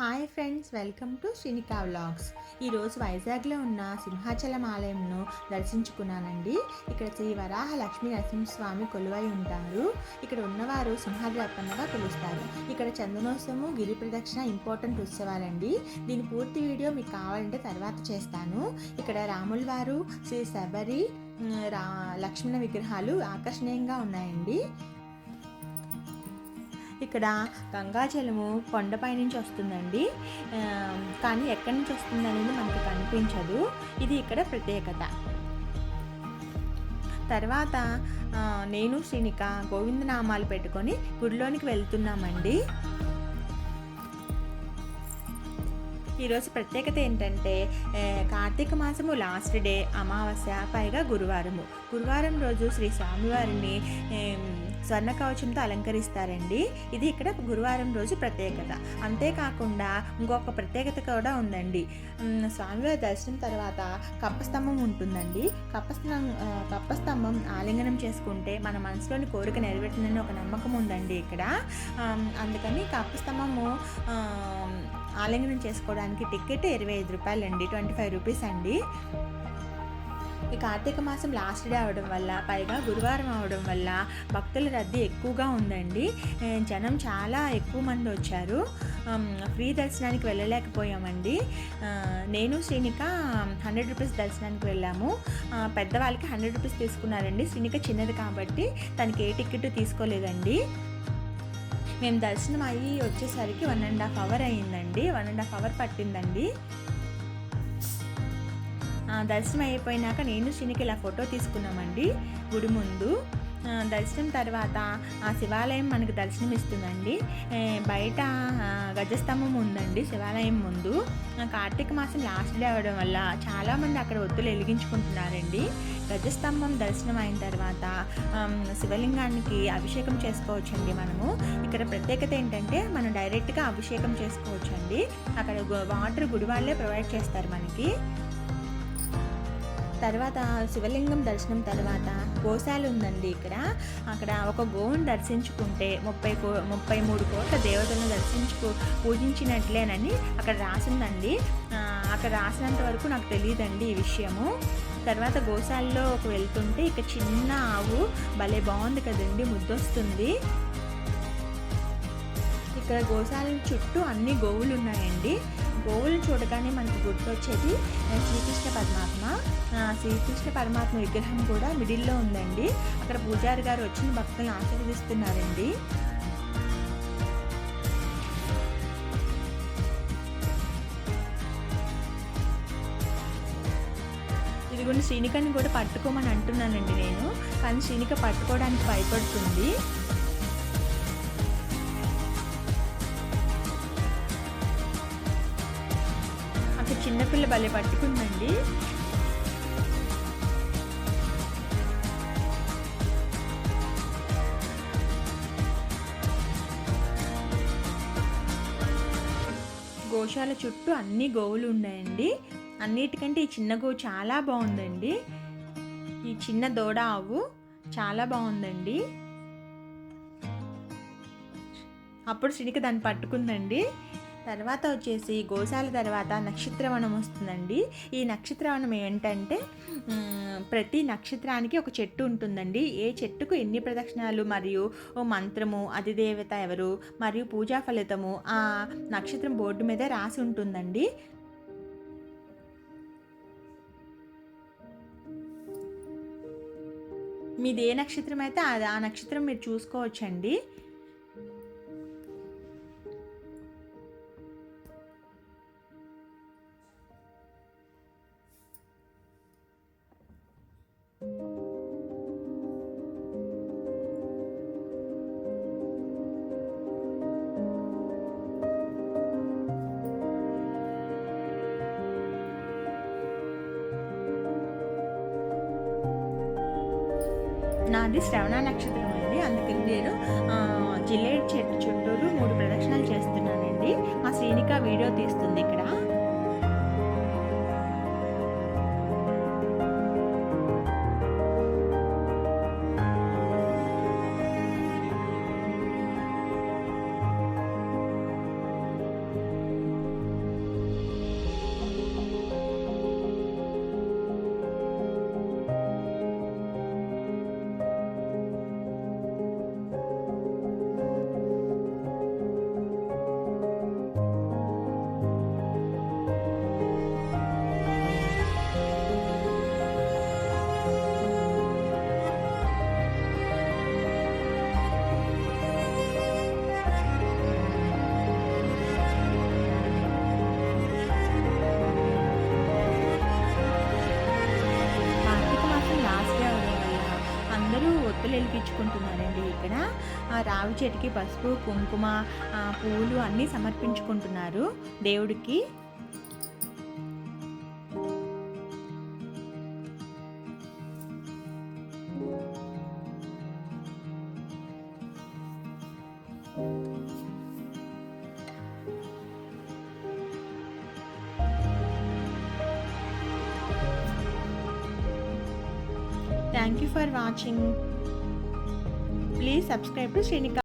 Hi friends welcome to Srinika vlogs. ఈరోజు వైజాగ్లో ఉన్న సింహాచలం ఆలయంను దర్శించుకున్నానండి. ఇక్కడ శ్రీ వరాహ లక్ష్మీ నరసింహస్వామి కొలువై ఉంటారు. ఇక్కడ ఉన్నవారు సింహాద్రి అప్పన్నగా పిలుస్తారు. ఇక్కడ చందనోత్సవము గిరి ప్రదక్షిణ ఇంపార్టెంట్ ఉత్సవాలండి. దీని పూర్తి వీడియో మీకు కావాలంటే తర్వాత చేస్తాను. ఇక్కడ రాముల వారు శ్రీ శబరి రా లక్ష్మణ విగ్రహాలు ఆకర్షణీయంగా ఉన్నాయండి. ఇక్కడ గంగాజలము కొండపై నుంచి వస్తుందండి. కానీ ఎక్కడి నుంచి వస్తుంది అనేది మనకు కనిపించదు. ఇది ఇక్కడ ప్రత్యేకత. తర్వాత నేను శ్రీనిక గోవిందనామాలు పెట్టుకొని గుడిలోనికి వెళ్తున్నామండి. ఈరోజు ప్రత్యేకత ఏంటంటే కార్తీక మాసము లాస్ట్ డే అమావాస్య పైగా గురువారము. గురువారం రోజు శ్రీ స్వామివారిని స్వర్ణ కవచంతో అలంకరిస్తారండి. ఇది ఇక్కడ గురువారం రోజు ప్రత్యేకత. అంతేకాకుండా ఇంకొక ప్రత్యేకత కూడా ఉందండి. స్వామివారి దర్శనం తర్వాత కప్పస్తంభం ఉంటుందండి. కప్పస్తం కప్పస్తంభం ఆలింగనం చేసుకుంటే మన మనసులోని కోరిక నెరవేరుతుందని ఒక నమ్మకం ఉందండి ఇక్కడ. అందుకని కప్పస్తంభము ఆలింగనం చేసుకోవడానికి టికెట్ ఇరవై ఐదు రూపాయలు అండి ట్వంటీ ఫైవ్ రూపీస్ అండి. ఈ కార్తీక మాసం లాస్ట్ డే అవడం వల్ల పైగా గురువారం అవడం వల్ల భక్తుల రద్దీ ఎక్కువగా ఉందండి. జనం చాలా ఎక్కువ మంది వచ్చారు. ఫ్రీ దర్శనానికి వెళ్ళలేకపోయామండి. నేను శ్రీనిక హండ్రెడ్ రూపీస్ దర్శనానికి వెళ్ళాము. పెద్దవాళ్ళకి హండ్రెడ్ రూపీస్ తీసుకున్నారండి. శ్రీనిక చిన్నది కాబట్టి తనకి ఏ టికెట్ తీసుకోలేదండి. మేము దర్శనం అయ్యి వచ్చేసరికి వన్ అండ్ హాఫ్ అవర్ అయ్యిందండి వన్ అండ్ హాఫ్ అవర్ పట్టిందండి. దర్శనం అయిపోయినాక నేను శ్రీనికి ఇలా ఫోటో తీసుకున్నామండి గుడి ముందు. దర్శనం తర్వాత ఆ శివాలయం మనకు దర్శనం ఇస్తుందండి బయట గజస్తంభం ఉందండి శివాలయం ముందు. కార్తీక మాసం లాస్ట్ డే అవ్వడం వల్ల చాలామంది అక్కడ ఒత్తులు వెలిగించుకుంటున్నారండి. గజస్తంభం దర్శనం అయిన తర్వాత శివలింగానికి అభిషేకం చేసుకోవచ్చండి మనము. ఇక్కడ ప్రత్యేకత ఏంటంటే మనం డైరెక్ట్గా అభిషేకం చేసుకోవచ్చండి. అక్కడ వాటర్ గుడి వాళ్ళే ప్రొవైడ్ చేస్తారు మనకి. తర్వాత శివలింగం దర్శనం తర్వాత గోశాల ఉందండి ఇక్కడ. అక్కడ ఒక గోవును దర్శించుకుంటే ముప్పై కో ముప్పై మూడు కోట్ల దేవతలను దర్శించుకు పూజించినట్లేనని అక్కడ రాసిందండి. అక్కడ రాసినంత వరకు నాకు తెలియదండి ఈ విషయము. తర్వాత గోశాలలో ఒక వెళ్తుంటే ఇక చిన్న ఆవు భలే బాగుంది కదండి ముద్దొస్తుంది. ఇక్కడ గోశాల చుట్టూ అన్ని గోవులు ఉన్నాయండి. గోవులు చూడగానే మనకు గుర్తొచ్చేది శ్రీకృష్ణ పరమాత్మ. శ్రీకృష్ణ పరమాత్మ విగ్రహం కూడా మిడిల్లో ఉందండి. అక్కడ పూజారి గారు వచ్చిన భక్తులను ఆశీర్వదిస్తున్నారండి. ఇదిగోండి శ్రీనికని కూడా పట్టుకోమని అంటున్నానండి నేను. కానీ శ్రీనిక పట్టుకోవడానికి భయపడుతుంది. అక్కడ చిన్నపిల్ల భలే పట్టుకుందండి. గోశాల చుట్టూ అన్ని గోవులు ఉన్నాయండి. అన్నిటికంటే ఈ చిన్న గోవు చాలా బాగుందండి. ఈ చిన్న దూడ ఆవు చాలా బాగుందండి. అప్పుడు సినిక దాన్ని పట్టుకుందండి. తర్వాత వచ్చేసి గోశాల తర్వాత నక్షత్రవనం వస్తుందండి. ఈ నక్షత్రవనం ఏంటంటే ప్రతి నక్షత్రానికి ఒక చెట్టు ఉంటుందండి. ఏ చెట్టుకు ఎన్ని ప్రదక్షిణాలు మరియు ఓ మంత్రము అధిదేవత ఎవరు మరియు పూజా ఫలితము ఆ నక్షత్రం బోర్డు మీద రాసి ఉంటుందండి. మీది ఏ నక్షత్రం అయితే అది ఆ నక్షత్రం మీరు చూసుకోవచ్చండి. అది శ్రవణ నక్షత్రం అండి. అందుకని నేను జిల్లేడ్ చెట్టు చుట్టూరు మూడు ప్రదక్షిణాలు చేస్తున్నానండి. మా శ్రీనిక వీడియో తీస్తుంది ఇక్కడ. ఇక్కడ. రావి చెట్టుకి పసుపు కుంకుమ ఆ, పూలు అన్నీ సమర్పించుకుంటున్నారు దేవుడికి. Thank you for watching please subscribe to Srinika